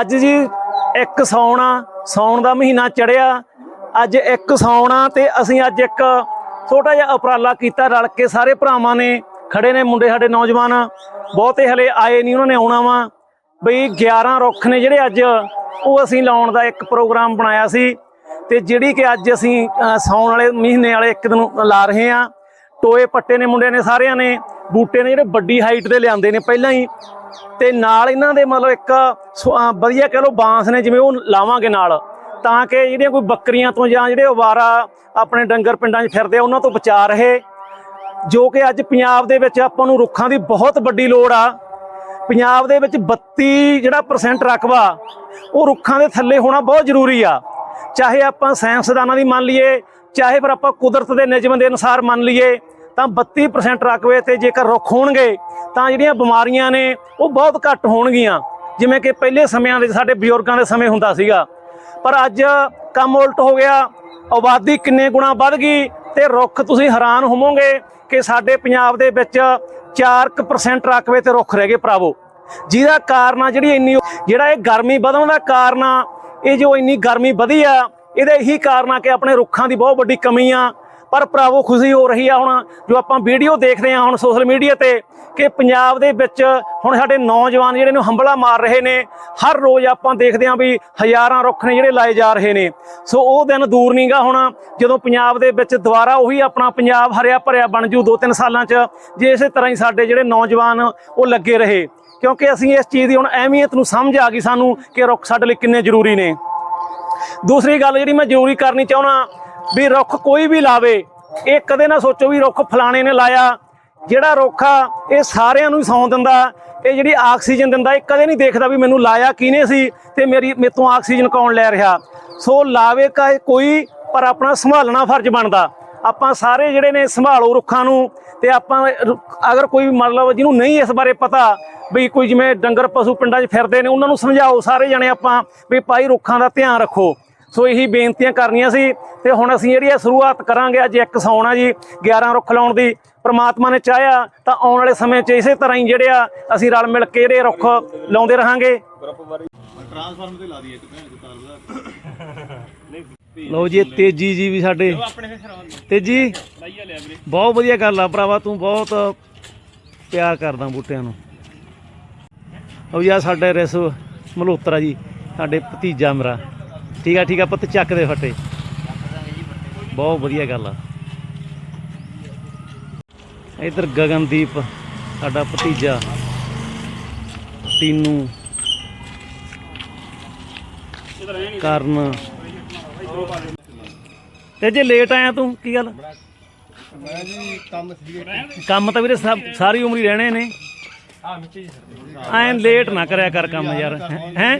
ਅੱਜ ਜੀ ਇੱਕ ਸੌਣਾ ਸੌਣ ਦਾ ਮਹੀਨਾ ਚੜਿਆ। ਅੱਜ ਇੱਕ ਸੌਣਾ ਤੇ ਅਸੀਂ ਅੱਜ ਇੱਕ ਛੋਟਾ ਜਿਹਾ ਉਪਰਾਲਾ ਕੀਤਾ। ਰਲ ਕੇ ਸਾਰੇ ਭਰਾਵਾਂ ਨੇ ਖੜੇ ਨੇ ਮੁੰਡੇ ਸਾਡੇ ਨੌਜਵਾਨ। ਬਹੁਤੇ ਹਲੇ ਆਏ ਨਹੀਂ ਉਹਨਾਂ ਨੇ ਆਉਣਾ ਵਾ। ਬਈ 11 ਰੁੱਖ ਨੇ ਜਿਹੜੇ ਅੱਜ ਉਹ ਅਸੀਂ ਲਾਉਣ ਦਾ ਇੱਕ ਪ੍ਰੋਗਰਾਮ ਬਣਾਇਆ ਸੀ। ਤੇ ਜਿਹੜੀ ਕਿ ਅੱਜ ਅਸੀਂ ਅ, ਸਾਉਣ ਵਾਲੇ ਮਹੀਨੇ ਵਾਲੇ ਇੱਕ ਦਿਨ ਲਾ ਰਹੇ ਆ ਟੋਏ ਪੱਟੇ ਨੇ ਮੁੰਡਿਆਂ ਨੇ ਸਾਰਿਆਂ ਨੇ। ਬੂਟੇ ਨੇ ਜਿਹੜੇ ਵੱਡੀ ਹਾਈਟ ਦੇ ਲਿਆਂਦੇ ਨੇ। ਪਹਿਲਾਂ ਹੀ ਤੇ ਨਾਲ ਇਹਨਾਂ ਦੇ ਮਤਲਬ ਇੱਕ ਸੁ- ਵਧੀਆ ਕਹ ਲਓ ਬਾਂਸ ਨੇ ਜਿਵੇਂ ਉਹ ਲਾਵਾਂਗੇ ਨਾਲ, ਤਾਂ ਕਿ ਜਿਹੜੀਆਂ ਕੋਈ ਬੱਕਰੀਆਂ ਤੋਂ ਜਾਂ ਜਿਹੜੇ ਅਵਾਰਾ ਆਪਣੇ ਡੰਗਰ ਪਿੰਡਾਂ 'ਚ ਫਿਰਦੇ ਆ, ਉਹਨਾਂ ਤੋਂ ਬਚਾ ਰਹੇ। ਜੋ ਕਿ ਅੱਜ ਪੰਜਾਬ ਦੇ ਵਿੱਚ ਆਪਾਂ ਨੂੰ ਰੁੱਖਾਂ ਦੀ ਬਹੁਤ ਵੱਡੀ ਲੋੜ ਆ। ਪੰਜਾਬ ਦੇ ਵਿੱਚ 32 ਜਿਹੜਾ ਪਰਸੈਂਟ ਰਕਬਾ, ਉਹ ਰੁੱਖਾਂ ਦੇ ਥੱਲੇ ਹੋਣਾ ਬਹੁਤ ਜ਼ਰੂਰੀ ਆ। ਚਾਹੇ ਆਪਾਂ ਸਾਇੰਸਦਾਨਾਂ ਦੀ ਮੰਨ ਲਈਏ, ਚਾਹੇ ਫਿਰ ਆਪਾਂ ਕੁਦਰਤ ਦੇ ਨਿਯਮ ਦੇ ਅਨੁਸਾਰ ਮੰਨ ਲਈਏ ਤਾਂ 32% ਰਕਬੇ ਤੇ ਜੇਕਰ ਰੁੱਖ ਹੋਣਗੇ, ਤਾਂ ਜਿਹੜੀਆਂ ਬਿਮਾਰੀਆਂ ਨੇ, ਉਹ ਬਹੁਤ ਘੱਟ ਹੋਣਗੀਆਂ। ਜਿਵੇਂ ਕਿ ਪਹਿਲੇ ਸਮਿਆਂ ਦੇ ਸਾਡੇ ਬਜ਼ੁਰਗਾਂ ਦੇ ਸਮੇਂ ਹੁੰਦਾ ਸੀਗਾ। ਪਰ ਅੱਜ ਕੰਮ ਉਲਟ ਹੋ ਗਿਆ, ਆਬਾਦੀ ਕਿੰਨੇ ਗੁਣਾ ਵੱਧ ਗਈ ਤੇ ਰੁੱਖ ਤੁਸੀਂ ਹੈਰਾਨ ਹੋਵੋਗੇ ਕਿ ਸਾਡੇ ਪੰਜਾਬ ਦੇ ਵਿੱਚ 4% ਰਕਬੇ ਤੇ ਰੁੱਖ ਰਹਿ ਗਏ ਭਰਾਵੋ। ਜਿਹਦਾ ਕਾਰਨ ਆ ਜਿਹੜੀ ਇੰਨੀ ਜਿਹੜਾ ਇਹ ਗਰਮੀ ਵਧਣ ਦਾ ਕਾਰਨ ਆ, ਇਹ ਜੋ ਇੰਨੀ ਗਰਮੀ ਵਧੀ ਆ, ਇਹਦਾ ਇਹੀ ਕਾਰਨ ਆ ਕਿ ਆਪਣੇ ਰੁੱਖਾਂ ਦੀ ਬਹੁਤ ਵੱਡੀ ਕਮੀ ਆ। ਪਰ ਭਰਾਵੋ ਖੁਸ਼ੀ ਹੋ ਰਹੀ ਆ ਹੁਣ, ਜੋ ਆਪਾਂ ਵੀਡੀਓ ਦੇਖਦੇ ਆ ਹੁਣ ਸੋਸ਼ਲ ਮੀਡੀਆ ਤੇ ਕਿ ਪੰਜਾਬ ਦੇ ਵਿੱਚ ਹੁਣ ਸਾਡੇ ਨੌਜਵਾਨ ਜਿਹੜੇ ਨੂੰ ਹੰਬਲਾ ਮਾਰ ਰਹੇ ਨੇ। ਹਰ ਰੋਜ਼ ਆਪਾਂ ਦੇਖਦੇ ਆ ਵੀ ਹਜ਼ਾਰਾਂ ਰੁੱਖ ਨੇ ਜਿਹੜੇ ਲਾਏ ਜਾ ਰਹੇ ਨੇ। ਸੋ ਉਹ ਦਿਨ ਦੂਰ ਨਹੀਂਗਾ ਹੁਣ, ਜਦੋਂ ਪੰਜਾਬ ਦੇ ਵਿੱਚ ਦੁਬਾਰਾ ਉਹੀ ਆਪਣਾ ਪੰਜਾਬ ਹਰਿਆ ਭਰਿਆ ਬਣ ਜੂ ਦੋ ਤਿੰਨ ਸਾਲਾਂ 'ਚ, ਜੇ ਇਸੇ ਤਰ੍ਹਾਂ ਹੀ ਸਾਡੇ ਜਿਹੜੇ ਨੌਜਵਾਨ ਉਹ ਲੱਗੇ ਰਹੇ। ਕਿਉਂਕਿ ਅਸੀਂ ਇਸ ਚੀਜ਼ ਦੀ ਹੁਣ ਅਹਿਮੀਅਤ ਨੂੰ ਸਮਝ ਆ ਗਈ ਸਾਨੂੰ ਕਿ ਰੁੱਖ ਸਾਡੇ ਲਈ ਕਿੰਨੇ ਜ਼ਰੂਰੀ ਨੇ। ਦੂਸਰੀ ਗੱਲ ਜਿਹੜੀ ਮੈਂ ਜ਼ਰੂਰੀ ਕਰਨੀ ਚਾਹੁੰਦਾ ਵੀ ਰੁੱਖ ਕੋਈ ਵੀ ਲਾਵੇ, ਇਹ ਕਦੇ ਨਾ ਸੋਚੋ ਵੀ ਰੁੱਖ ਫਲਾਣੇ ਨੇ ਲਾਇਆ। ਜਿਹੜਾ ਰੁੱਖ ਆ, ਇਹ ਸਾਰਿਆਂ ਨੂੰ ਹੀ ਸੌਂ ਦਿੰਦਾ। ਇਹ ਜਿਹੜੀ ਆਕਸੀਜਨ ਦਿੰਦਾ, ਇਹ ਕਦੇ ਨਹੀਂ ਦੇਖਦਾ ਵੀ ਮੈਨੂੰ ਲਾਇਆ ਕਿਹਨੇ ਸੀ ਤੇ ਮੇਰੀ, ਮੇਰੇ ਤੋਂ ਆਕਸੀਜਨ ਕੌਣ ਲੈ ਰਿਹਾ। ਸੋ ਲਾਵੇ ਕਾ ਕੋਈ, ਪਰ ਆਪਣਾ ਸੰਭਾਲਣਾ ਫਰਜ਼ ਬਣਦਾ। ਆਪਾਂ ਸਾਰੇ ਜਿਹੜੇ ਨੇ ਸੰਭਾਲੋ ਰੁੱਖਾਂ ਨੂੰ ਤੇ ਆਪਾਂ ਰੁ- ਅਗਰ ਕੋਈ ਮਤਲਬ ਜਿਹਨੂੰ ਨਹੀਂ ਇਸ ਬਾਰੇ ਪਤਾ ਵੀ ਕੋਈ ਜਿਵੇਂ ਡੰਗਰ ਪਸ਼ੂ ਪਿੰਡਾਂ 'ਚ ਫਿਰਦੇ ਨੇ, ਉਹਨਾਂ ਨੂੰ ਸਮਝਾਓ ਸਾਰੇ ਜਣੇ ਆਪਾਂ ਵੀ ਭਾਈ ਰੁੱਖਾਂ ਦਾ ਧਿਆਨ ਰੱਖੋ। ਸੋ ਇਹੀ ਬੇਨਤੀਆਂ ਕਰਨੀਆਂ ਸੀ ਤੇ ਹੁਣ ਅਸੀਂ ਜਿਹੜੀ ਇਹ ਸ਼ੁਰੂਆਤ ਕਰਾਂਗੇ ਅੱਜ ਇੱਕ ਸੌਣਾ ਜੀ 11 ਰੁੱਖ ਲਾਉਣ ਦੀ ਪ੍ਰਮਾਤਮਾ ਨੇ ਚਾਹਿਆ ਤਾਂ ਆਉਣ ਵਾਲੇ ਸਮੇਂ 'ਚ ਇਸੇ ਤਰ੍ਹਾਂ ਹੀ ਜਿਹੜੇ ਆ ਅਸੀਂ ਰਲ ਮਿਲ ਕੇ ਜਿਹੜੇ ਰੁੱਖ ਲਾਉਂਦੇ ਰਹਾਂਗੇ। ਟ੍ਰਾਂਸਫਾਰਮਰ ਤੇ ਲਾ ਦਈਏ ਇੱਕ ਭੈਣ ਦੇ। ਤਾਰ ਲਓ ਜੀ ਤੇਜੀ ਜੀ ਵੀ ਸਾਡੇ। ਤੇਜੀ? ਬਹੁਤ ਵਧੀਆ ਗੱਲ ਆ ਭਰਾਵਾ ਤੂੰ ਬਹੁਤ ਪਿਆਰ ਕਰਦਾ ਬੂਟਿਆਂ ਨੂੰ। ਉਹ ਯਾ ਸਾਡੇ ਰਿਸ ਮਲਹੋਤਰਾ ਜੀ ਸਾਡੇ ਭਤੀਜਾ ਮੇਰਾ। ਠੀਕ ਆ ਠੀਕ ਆ ਪੁੱਤ, ਚੱਕ ਦੇ ਫੱਟੇ। ਬਹੁਤ ਵਧੀਆ ਗੱਲ ਆ। ਇਧਰ ਗਗਨਦੀਪ, ਸਾਡਾ ਭਤੀਜਾ, ਤੀਨੂ, ਕਰਨ। ਤੇ ਜੇ ਲੇਟ ਆਇਆ ਤੂੰ, ਕੀ ਗੱਲ? ਮੈਂ ਜੀ ਕੰਮ ਸੀਗੇ ਕੰਮ ਤਾਂ ਵੀਰੇ ਸਾਰੀ ਉਮਰ ਹੀ ਰਹਿਣੇ ਨੇ। ਐਂ ਲੇਟ ਨਾ ਕਰਿਆ ਕਰ ਕੰਮ ਯਾਰ, ਹੈ?